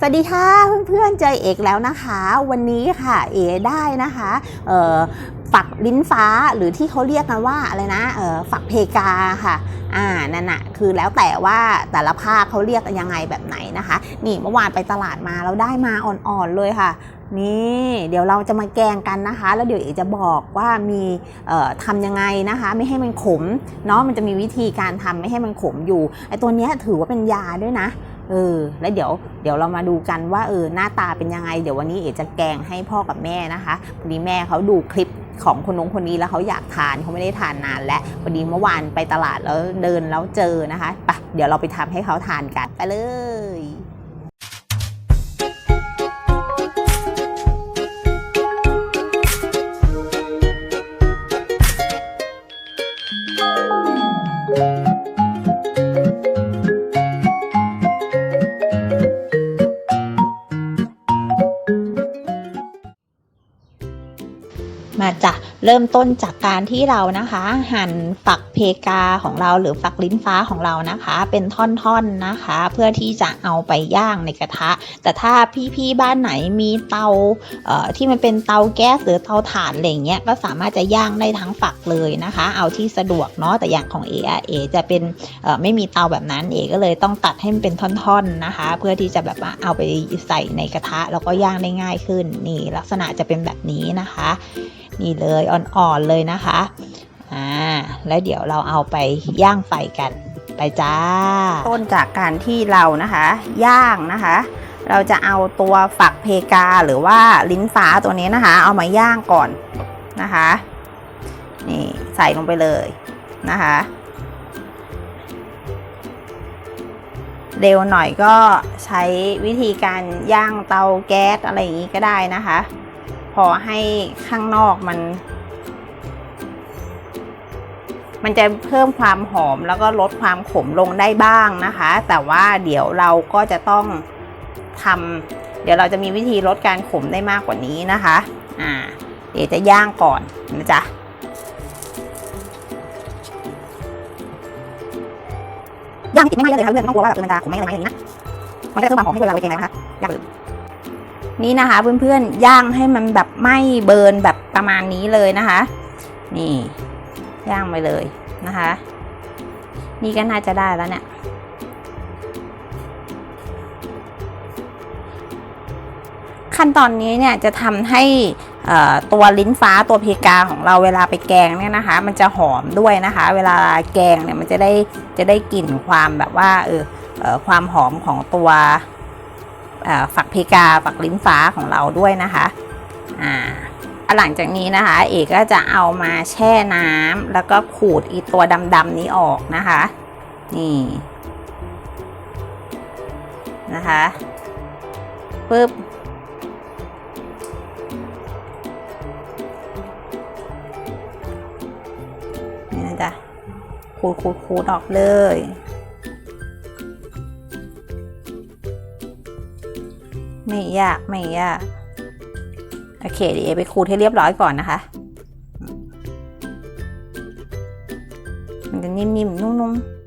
สวัสดีค่ะเพื่อนๆเจอเอกแล้วนะคะ วันนี้ค่ะเอได้นะคะฝักลิ้นฟ้าหรือที่เขาเรียกกันว่าอะไรนะฝักเพกาค่ะอ่านั่นน่ะคือแล้วแต่ว่าแต่ละภาคเขาเรียกยังไงแบบไหนนะคะ นี่เมื่อวานไปตลาดมาเราได้มาอ่อนๆเลยค่ะนี่เดี๋ยวเราจะมาแกงกันนะคะ แล้วเดี๋ยวเอจะบอกว่ามีทำยังไงนะคะ ไม่ให้มันขมเนาะมันจะมีวิธีการทำไม่ให้มันขมอยู่ไอตัวนี้ถือว่าเป็นยาด้วยนะ เออ แล้วเดี๋ยวเดี๋ยวเรามาดูกันว่าเออหน้าตาเป็นยังไง เดี๋ยววันนี้เอ๋จะแกงให้พ่อกับแม่นะคะพอดีแม่เขาดูคลิปของคนน้องคนนี้แล้วเขาอยากทานเขาไม่ได้ทานนานแล้วพอดีเมื่อวานไปตลาดแล้วเดินแล้วเจอนะคะไปเดี๋ยวเราไปทำให้เขาทานกันไปเลย เริ่มต้นจากการที่เรานะคะ หั่นฝักเพกาของเราหรือฝักลิ้นฟ้าของเรานะคะ เป็นท่อนๆนะคะ เพื่อที่จะเอาไปย่างในกระทะ แต่ถ้าพี่ๆบ้านไหนมีเตาเอ่อที่มันเป็นเตาแก๊สหรือเตาถ่านอะไรเงี้ยก็สามารถจะย่างได้ทั้งฝักเลยนะคะ เอาที่สะดวกเนาะแต่อย่างของเออะเอจะเป็นเอ่อไม่มีเตาแบบนั้นเอก็เลยต้องตัดให้มันเป็นท่อนๆนะคะ เพื่อที่จะแบบว่าเอาไปใส่ในกระทะแล้วก็ย่างได้ง่ายขึ้นนี่ลักษณะจะเป็นแบบนี้นะคะ นี่เลยอ่อนๆเลยนะคะอ่าแล้วเดี๋ยวเราเอาไปย่างไฟกันไปจ้า ต้นจากการที่เรานะคะ ย่างนะคะ เราจะเอาตัวฝักเพกาหรือว่าลิ้นฟ้าตัวนี้นะคะ เอามาย่างก่อนนะคะนี่ใส่ลงไปเลยนะคะเร็วหน่อยก็ใช้วิธีการย่างเตาแก๊สอะไรอย่างนี้ก็ได้นะคะ อให้ข้างนอกมัน มันจะเพิ่มความหอมแล้วก็ลดความขมลงได้บ้างนะคะ แต่ว่าเดี๋ยวเราก็จะต้องทำเดี๋ยวเราจะมีวิธีลดการขมได้มากกว่านี้นะคะอ่าเดี๋ยวจะย่างก่อนนะจ๊ะย่างติดไม่ไหม้เลยนะคะเพื่อนต้องกลัวว่าแบบมันจะขมไหมอะไรไหมอย่างนี้นะมันจะเพิ่มความหอมให้เวลาเราไปแกงนะคะย่างเลย นี่นะคะ เพื่อนๆย่างให้มันแบบไหม้เบิร์นแบบประมาณนี้เลยนะคะ นี่ย่างไปเลยนะคะ นี่ก็น่าจะได้แล้วเนี่ยขั้นตอนนี้เนี่ยจะทำให้ตัวลิ้นฟ้าตัวเพกาของเราเวลาไปแกงเนี่ยนะคะ มันจะหอมด้วยนะคะ เวลาแกงเนี่ยมันจะได้จะได้กลิ่นความแบบว่าเออเออความหอมของตัว ฝักเพกาฝักลิ้นฟ้าของเราด้วยนะคะอ่าหลังจากนี้นะคะ เอกก็จะเอามาแช่น้ำแล้วก็ขูดอีตัวดำๆนี้ออกนะคะ นี่นะคะปึ๊บนี่นะจ๊ะขูดขูดขูดออกเลย ไม่ยากไม่ยาก โอเคเดี๋ยวเอไปขูดให้เรียบร้อยก่อนนะคะ มันจะนิ่มๆ นุ่มๆ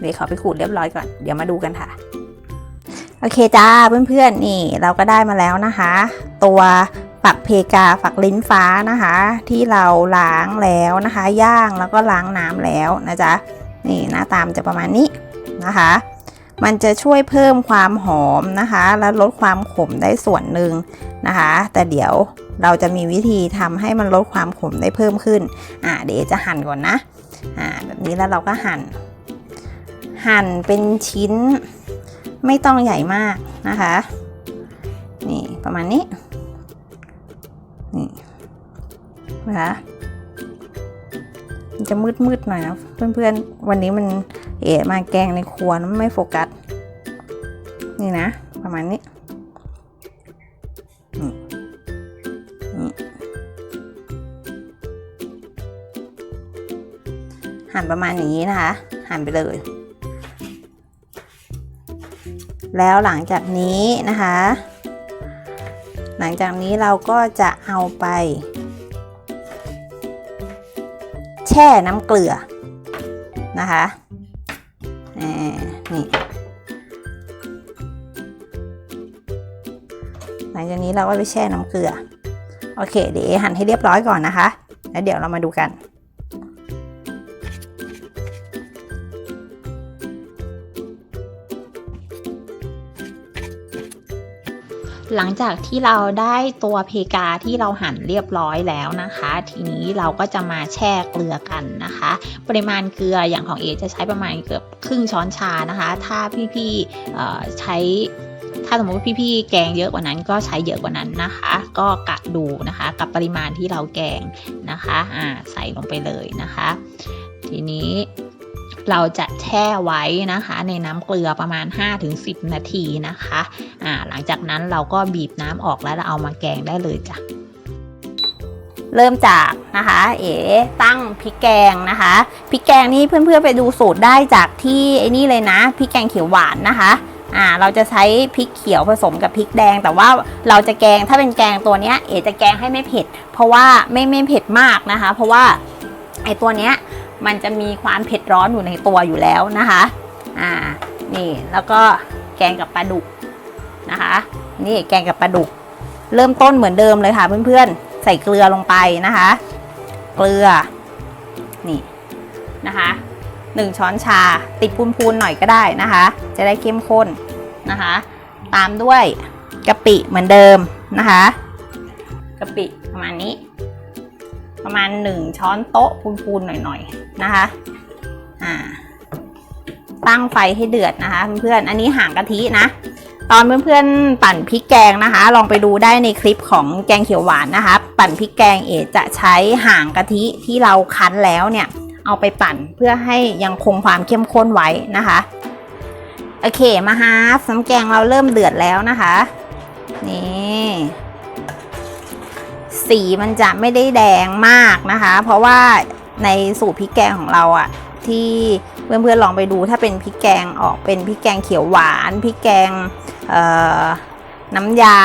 เดี๋ยวขอไปขูดเรียบร้อยก่อน เดี๋ยวมาดูกันค่ะ โอเคจ้าเพื่อนๆ นี่เราก็ได้มาแล้วนะคะ ตัวฝักเพกาฝักลิ้นฟ้านะคะ ที่เราล้างแล้วนะคะ ย่างแล้วก็ล้างน้ำแล้วนะจ๊ะนี่หน้าตามจะประมาณนี้นะคะ มันจะช่วยเพิ่มความหอมนะคะ และลดความขมได้ส่วนหนึ่งนะคะ แต่เดี๋ยวเราจะมีวิธีทำให้มันลดความขมได้เพิ่มขึ้น อ่าเดี๋ยวจะหั่นก่อนนะ อ่าแบบนี้แล้วเราก็หั่น หั่นเป็นชิ้นไม่ต้องใหญ่มากนะคะ นี่ประมาณนี้ นี่นะคะ จะมืดๆหน่อยนะเพื่อนๆ วันนี้มันเอะมาแกงในครัวมันไม่โฟกัส นี่นะ ประมาณนี้นี่นี่หั่นประมาณอย่างนี้นะคะ หั่นไปเลย แล้วหลังจากนี้นะคะ หลังจากนี้เราก็จะเอาไป ช่น้ำเกลือนะคะนี่หลังจากนี้เราก็ไปแช่น้ำเกลือ โอเค เดี๋ยวหั่นให้เรียบร้อยก่อนนะคะ แล้วเดี๋ยวเรามาดูกัน หลังจากที่เราได้ตัวเพกาที่เราหั่นเรียบร้อยแล้วนะคะ ทีนี้เราก็จะมาแช่เกลือกันนะคะ ปริมาณเกลืออย่างของเอจะใช้ประมาณเกือบครึ่งช้อนชานะคะ ถ้าพี่ๆใช้ถ้าสมมติพี่ๆแกงเยอะกว่านั้นก็ใช้เยอะกว่านั้นนะคะ ก็กะดูนะคะกับปริมาณที่เราแกงนะคะอ่าใส่ลงไปเลยนะคะ ทีนี้ เราจะแช่ไว้นะคะ ในน้ำเกลือประมาณ 5-10 นาทีนะคะอ่าหลังจากนั้นเราก็บีบน้ำออกแล้วเราเอามาแกงได้เลยจ้ะเริ่มจากนะคะ เอ๋ตั้งพริกแกงนะคะพริกแกงนี่เพื่อนๆไปดูสูตรได้จากที่ไอ้นี่เลยนะพริกแกงเขียวหวานนะคะอ่าเราจะใช้พริกเขียวผสมกับพริกแดง แต่ว่าเราจะแกงถ้าเป็นแกงตัวเนี้ยเอ๋จะแกงให้ไม่เผ็ด เพราะว่าไม่ไม่เผ็ดมากนะคะ เพราะว่าไอ้ตัวเนี้ย มันจะมีความเผ็ดร้อนอยู่ในตัวอยู่แล้วนะคะ อ่า นี่ แล้วก็แกงกับปลาดุกนะคะ นี่แกงกับปลาดุก เริ่มต้นเหมือนเดิมเลยค่ะเพื่อนๆ ใส่เกลือลงไปนะคะ เกลือ นี่นะคะหนึ่งช้อนชา ติดพูนๆหน่อยก็ได้นะคะ จะได้เข้มข้นนะคะ ตามด้วยกะปิเหมือนเดิมนะคะกะปิประมาณนี้ ประมาณหนึ่งช้อนโต๊ะพูนๆหน่อยๆนะคะอ่าตั้งไฟให้เดือดนะคะเพื่อนๆอันนี้ห่างกะทินะ ตอนเพื่อนๆปั่นพริกแกงนะคะ ลองไปดูได้ในคลิปของแกงเขียวหวานนะคะ ปั่นพริกแกงเอจะใช้ห่างกะทิที่เราคั้นแล้วเนี่ยเอาไปปั่นเพื่อให้ยังคงความเข้มข้นไว้นะคะโอเคมาฮาฟน้ำแกงเราเริ่มเดือดแล้วนะคะ นี่ สีมันจะไม่ได้แดงมากนะคะ เพราะว่าในสูตรพริกแกงของเราอะที่เพื่อนๆลองไปดูถ้าเป็นพริกแกงออกเป็นพริกแกงเขียวหวานพริกแกงน้ำยา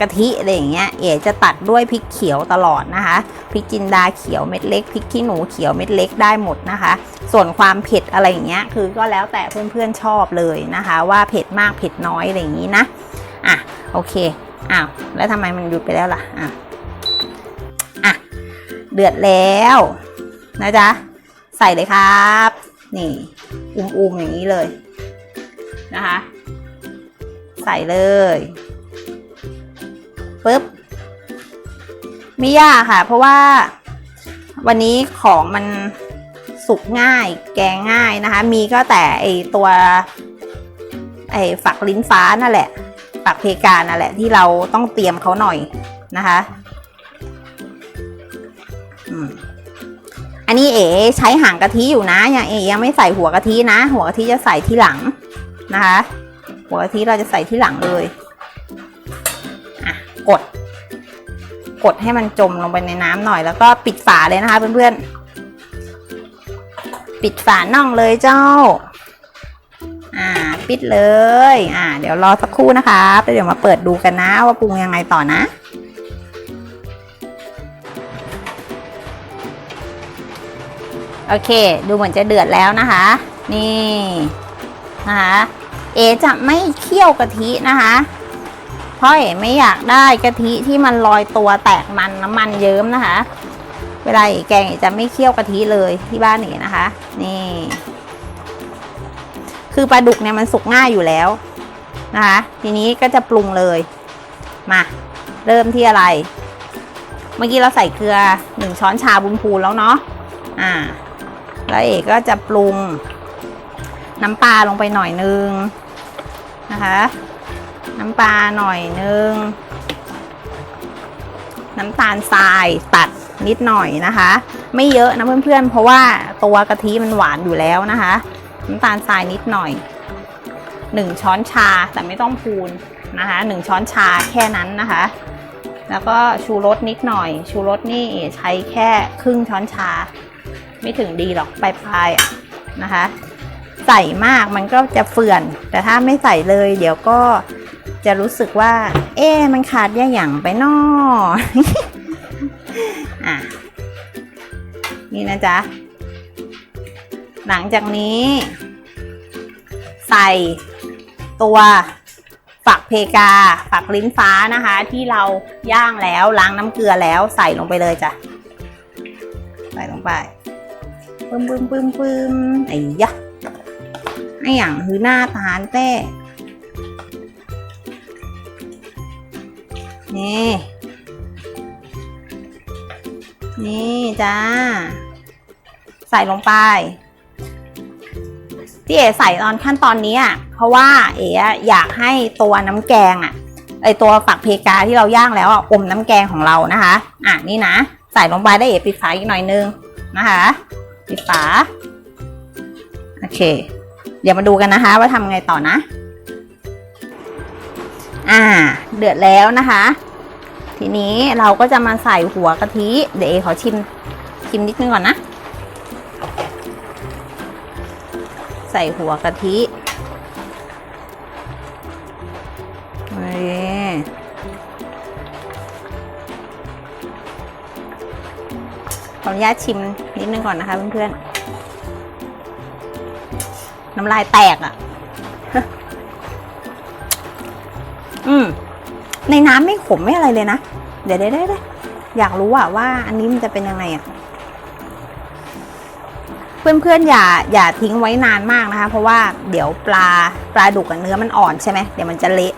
กะทิอะไรอย่างเงี้ยเอ๋จะตัดด้วยพริกเขียวตลอดนะคะพริกจินดาเขียวเม็ดเล็กพริกขี้หนูเขียวเม็ดเล็กได้หมดนะคะ ส่วนความเผ็ดอะไรอย่างเงี้ยคือก็แล้วแต่เพื่อนๆชอบเลยนะคะ ว่าเผ็ดมากเผ็ดน้อยอะไรอย่างงี้นะอะโอเคอ้าวแล้วทำไมมันหยุดไปแล้วล่ะอะ เดือดแล้วนะจ๊ะ ใส่เลยครับ นี่อุ้มๆอย่างนี้เลยนะคะ ใส่เลยปึ๊บไม่ยากค่ะ เพราะว่าวันนี้ของมันสุกง่าย แกงง่ายนะคะ มีก็แต่ไอตัวไอฝักลิ้นฟ้านั่นแหละ ฝักเพกานั่นแหละที่เราต้องเตรียมเขาหน่อยนะคะ นี้เอ๋ใช้หางกะทิอยู่นะยังเอ๋ยังไม่ใส่หัวกะทินะ หัวกะทิจะใส่ที่หลังนะคะ หัวกะทิเราจะใส่ที่หลังเลยอะกด กดให้มันจมลงไปในน้ำหน่อยแล้วก็ปิดฝาเลยนะคะเพื่อนๆปิดฝาน่องเลยเจ้า อ่า ปิดเลย อ่า เดี๋ยวรอสักครู่นะคะเดี๋ยวมาเปิดดูกันนะว่าปรุงยังไงต่อนะ โอเค ดูเหมือนจะเดือดแล้วนะคะ นี่นะคะเอจะไม่เคี่ยวกะทินะคะ เพราะเอไม่อยากได้กะทิที่มันลอยตัวแตกมันน้ำมันเยิ้มนะคะ เวลาเอแกงเอจะไม่เคี่ยวกะทิเลยที่บ้านเอนะคะ นี่ คือปลาดุกเนี่ยมันสุกง่ายอยู่แล้วนะคะ ทีนี้ก็จะปรุงเลยมาเริ่มที่อะไร เมื่อกี้เราใส่เกลือหนึ่งช้อนชาบุญพูนแล้วเนาะอ่า แล้วเอกก็จะปรุงน้ำปลาลงไปหน่อยนึงนะคะ น้ำปลาหน่อยนึง น้ำตาลทรายตัดนิดหน่อยนะคะ ไม่เยอะนะเพื่อนๆ เพราะว่าตัวกะทิมันหวานอยู่แล้วนะคะ น้ำตาลทรายนิดหน่อยหนึ่งช้อนชาแต่ไม่ต้องพูนนะคะหนึ่งช้อนชาแค่นั้นนะคะ แล้วก็ชูรสนิดหน่อย ชูรสนี่ใช้แค่ครึ่งช้อนชา ไม่ถึงดีหรอกปลายๆอะนะคะ ใส่มากมันก็จะเฟื่อน แต่ถ้าไม่ใส่เลย เดี๋ยวก็จะรู้สึกว่า เอ๊มันขาดแย่อย่างไปนออะนี่นะจ๊ะ หลังจากนี้ ใส่ตัวฝักเพกา ฝักลิ้นฟ้านะคะ ที่เราย่างแล้วล้างน้ำเกลือแล้วใส่ลงไปเลยจ้ะ ใส่ลงไป ปึ้มปึ้มปึ้มปึ้มไอ้ยะไอ้อย่างคือหน้าทานเต้นี่ นี่จ้า ใส่ลงไป ที่เอ๋ใส่ตอนขั้นตอนนี้อะ เพราะว่าเอ๋อยากให้ตัวน้ำแกงอะไอตัวฝักเพกาที่เราย่างแล้วอะอมน้ำแกงของเรานะคะ อะนี่นะ ใส่ลงไปได้เอ๋ปิดฝาอีกหน่อยนึงนะคะ ปิดฝา โอเค เดี๋ยวมาดูกันนะคะ ว่าทำไงต่อนะ อ่า เดือดแล้วนะคะ ทีนี้เราก็จะมาใส่หัวกะทิ เดี๋ยวเอขอชิม ชิมนิดนึงก่อนนะ ใส่หัวกะทินี่ ขออนุญาตชิมนิดนึงก่อนนะคะเพื่อนๆ น้ำลายแตกอะ่ะ อืม ในน้ำไม่ขมไม่อะไรเลยนะ เดี๋ยวได้ได้ อยากรู้อะว่าอันนี้มันจะเป็นยังไงอะเพื่อนๆอย่าอย่าทิ้งไว้นานมากนะคะ เพราะว่าเดี๋ยวปลาปลาดุกกับเนื้อมันอ่อนใช่ไหมเดี๋ยวมันจะเละ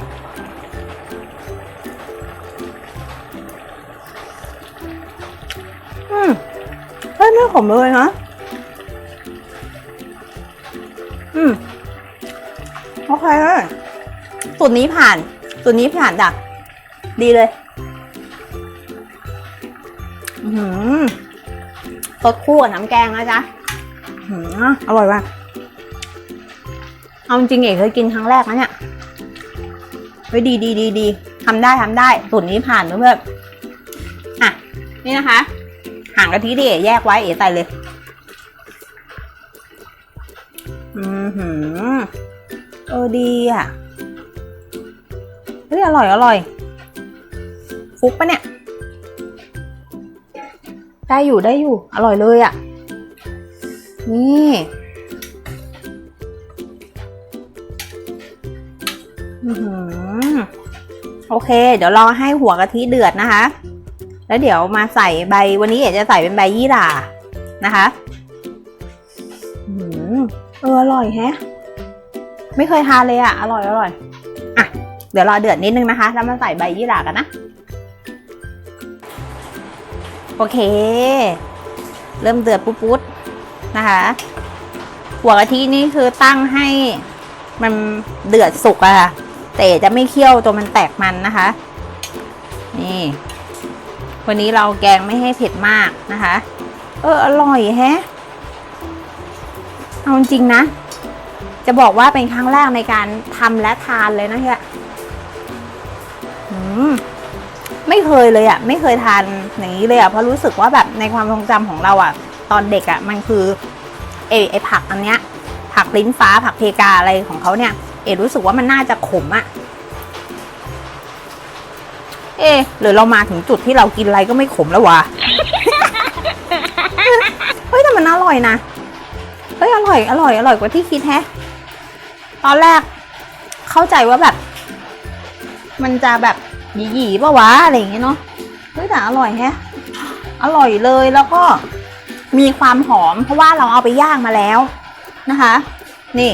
ขมเลยนะ อืมโอเคเลยสูตรนี้ผ่านสูตรนี้ผ่านจ้ะดีเลย อือหือสดคู่กับน้ำแกงนะจ๊ะอื้อหืออร่อยว่ะเอาจริงๆเอกเคยกินครั้งแรกนะเนี่ยเฮ้ยดีดีดีดีทำได้ทำได้สูตรนี้ผ่านเพื่อนๆอะ นี่นะคะ ห่างกะทิที่เอ๋แยกไว้เอ๋ใส่เลย อือหือเออดีอะเฮ้ยอร่อยอร่อย ฟุกปะเนี่ย ได้อยู่ได้อยู่ อร่อยเลยอะ นี่อือหือโอเค เดี๋ยวรอให้หัวกะทิเดือดนะคะ แล้วเดี๋ยวมาใส่ใบวันนี้เอ๋จะใส่เป็นใบยี่หร่านะคะอือเอออร่อยแฮะ ไม่เคยทานเลยอะ่ะอร่อยอร่อยอะเดี๋ยวรอเดือดนิดนึงนะคะ แล้วมาใส่ใบยี่หร่ากันนะ โอเค เริ่มเดือดปุ๊บๆนะคะหัวกะทินี่คือตั้งให้มันเดือดสุกอะค่ะแต่จะไม่เคี่ยวจนมันแตกมันนะคะ นี่ วันนี้เราแกงไม่ให้เผ็ดมากนะคะ เอออร่อยแฮะเอาจริงนะ จะบอกว่าเป็นครั้งแรกในการทำและทานเลยนะเฮียมไม่เคยเลยอะ่ะไม่เคยทานอย่างนี้เลยอะ่ะเพราะรู้สึกว่าแบบในความทรงจำของเราอะ่ะ ตอนเด็กอะ่ะมันคือเอไอผักอันเนี้ย ผักลิ้นฟ้าผักเพกาอะไรของเขาเนี่ย เอรู้สึกว่ามันน่าจะขมอะ่ะ เอะหรือเรามาถึงจุดที่เรากินอะไรก็ไม่ขมแล้ววะ เฮ้ยแต่มันอร่อยนะ เฮ้ยอร่อยอร่อยอร่อยกว่าที่คิดแฮะ ตอนแรกเข้าใจว่าแบบ มันจะแบบหยีๆปะวะอะไรอย่างเงี้ยเนาะ เฮ้ยแต่อร่อยแฮะ อร่อยเลยแล้วก็มีความหอม เพราะว่าเราเอาไปย่างมาแล้วนะคะ นี่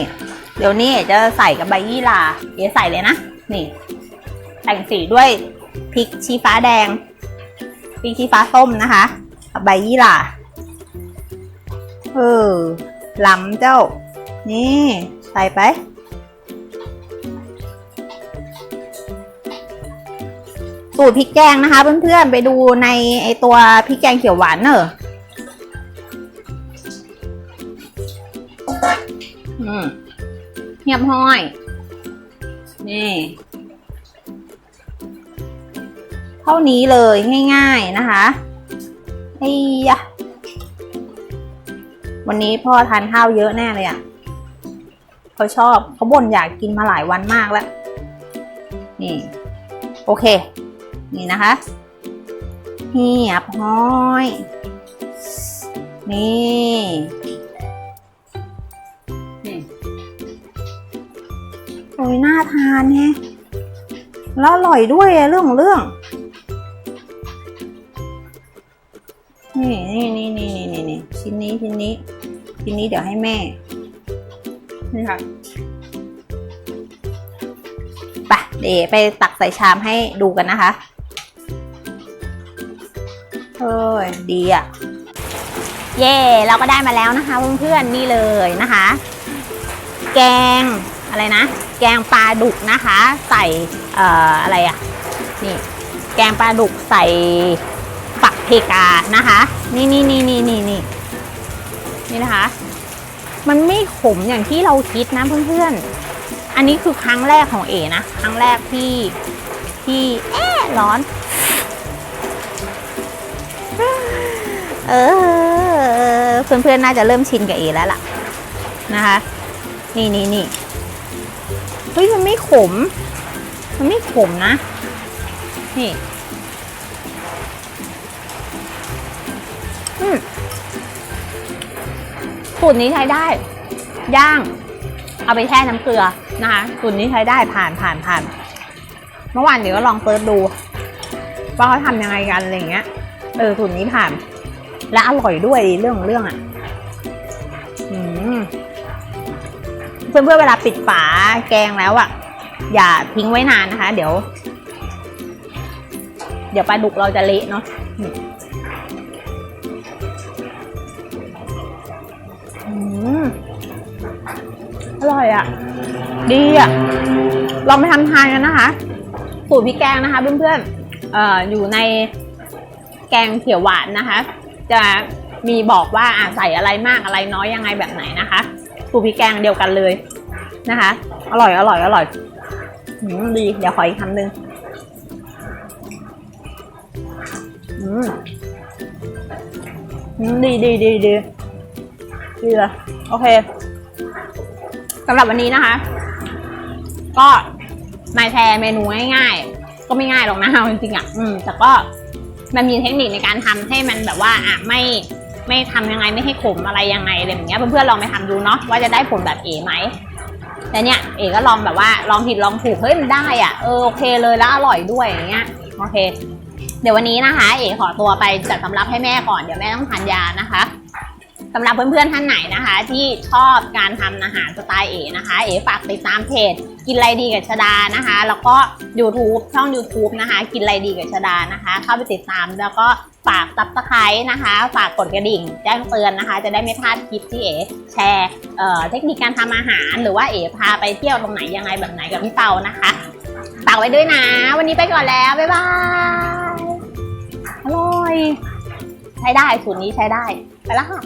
เดี๋ยวนี้จะใส่กับใบยี่หร่าเดี๋ยวใส่เลยนะ นี่ แต่งสีด้วย พริกชี้ฟ้าแดง พริกชี้ฟ้าส้มนะคะ ใบยี่หร่า เออล้ำเจ้า นี่ ใส่ไป สูตรพริกแกงนะคะ เพื่อนๆ ไปดูในไอตัวพริกแกงเขียวหวานเนอะอืมเงียบห้อย นี่ เท่านี้เลยง่าย ๆนะคะไอ้ยะวันนี้พ่อทานข้าวเยอะแน่เลยอะ่ะเขาชอบเขาบ่นอยากกินมาหลายวันมากแล้ว นี่ โอเค นี่นะคะเหียบห้อย นี่นี่โอ้ยน่าทานแฮะแล้วอร่อยด้วยเรื่องของเรื่อง นี่นี่นี่นี่นี่นี่นี่ชิ้นนี้ชิ้นนี้ชิ้นนี้เดี๋ยวให้แม่ นี่ค่ะไปเดี๋ยวไปตักใส่ชามให้ดูกันนะคะเฮ้ยดีอะ เย่เราก็ได้มาแล้วนะคะเพื่อนๆนี่เลยนะคะ แกงอะไรนะ แกงปลาดุกนะคะ ใส่เอ่ออะไรอะ นี่ แกงปลาดุกใส่ ปักเพกานะคะ นี่นี่นี่นี่นี่นี่นี่นะคะ มันไม่ขมอย่างที่เราคิดนะเพื่อนๆ อันนี้คือครั้งแรกของเอนะ ครั้งแรกที่ที่เอ๊ร้อน เออเพื่อนๆ น่าจะเริ่มชินกับเอแล้วล่ะนะคะ นี่นี่นี่เฮ้ยมันไม่ขม มันไม่ขมนะ นี่ สูตรนี้ใช้ได้ ย่าง เอาไปแช่น้ำเกลือนะคะสูตรนี้ใช้ได้ผ่านผ่านผ่าน เมื่อวานเดี๋ยวก็ลองเปิดดูว่าเขาทำยังไงกันอะไรเงี้ย เออสูตรนี้ผ่าน และอร่อยด้วยเรื่องของเรื่องอะเพื่อนเพื่อเวลาปิดฝาแกงแล้วอะ อย่าทิ้งไว้นานนะคะ เดี๋ยว เดี๋ยวปลาดุกเราจะเละเนาะ อร่อยอะ ดีอะ ลองไปทำทานกันนะคะ สูตรพริกแกงนะคะเพื่อนๆเอ่ออยู่ในแกงเขียวหวานนะคะ จะมีบอกว่าอะใส่อะไรมากอะไรน้อยยังไงแบบไหนนะคะ สูตรพริกแกงเดียวกันเลยนะคะ อร่อยอร่อยอร่อยอืมดี เดี๋ยวขออีกคำหนึ่งอืมดีดีดีดีดีเลยโอเค สำหรับวันนี้นะคะ ก็มาแชร์เมนูง่ายๆ ก็ไม่ง่ายหรอกนะจริงๆอะอืมแต่ก็มันมีเทคนิคในการทำให้มันแบบว่าอะไม่ไม่ทำยังไงไม่ให้ขมอะไรยังไงอะไรแบบเนี้ยเพื่อนๆลองไปทำดูเนาะว่าจะได้ผลแบบเอไหมแต่เนี่ยเอก็ลองแบบว่าลองผิดลองถูกเฮ้ยมันได้อะเออโอเคเลยแล้วอร่อยด้วยอย่างเงี้ยโอเค เดี๋ยววันนี้นะคะ เอขอตัวไปจัดสำรับให้แม่ก่อนเดี๋ยวแม่ต้องทานยานะคะ สำหรับเพื่อนๆท่านไหนนะคะ ที่ชอบการทำอาหารสไตล์เอนะคะ เอฝากติดตามเพจกินไรดีกับชดานะคะ แล้วก็ YouTube ช่อง YouTube นะคะ กินไรดีกับชดานะคะ เข้าไปติดตามแล้วก็ฝากซับสไครต์นะคะ ฝากกดกระดิ่ง แจ้งเตือนนะคะ จะได้ไม่พลาดคลิปที่เอ๋แชร์เเทคนิคการทำอาหาร หรือว่าเอ๋พาไปเที่ยวตรงไหนยังไงแบบไหนกับพี่เปานะคะฝากไว้ด้วยนะ วันนี้ไปก่อนแล้ว บ๊ายบาย อร่อย ใช้ได้สูตรนี้ใช้ได้ ไปแล้วค่ะ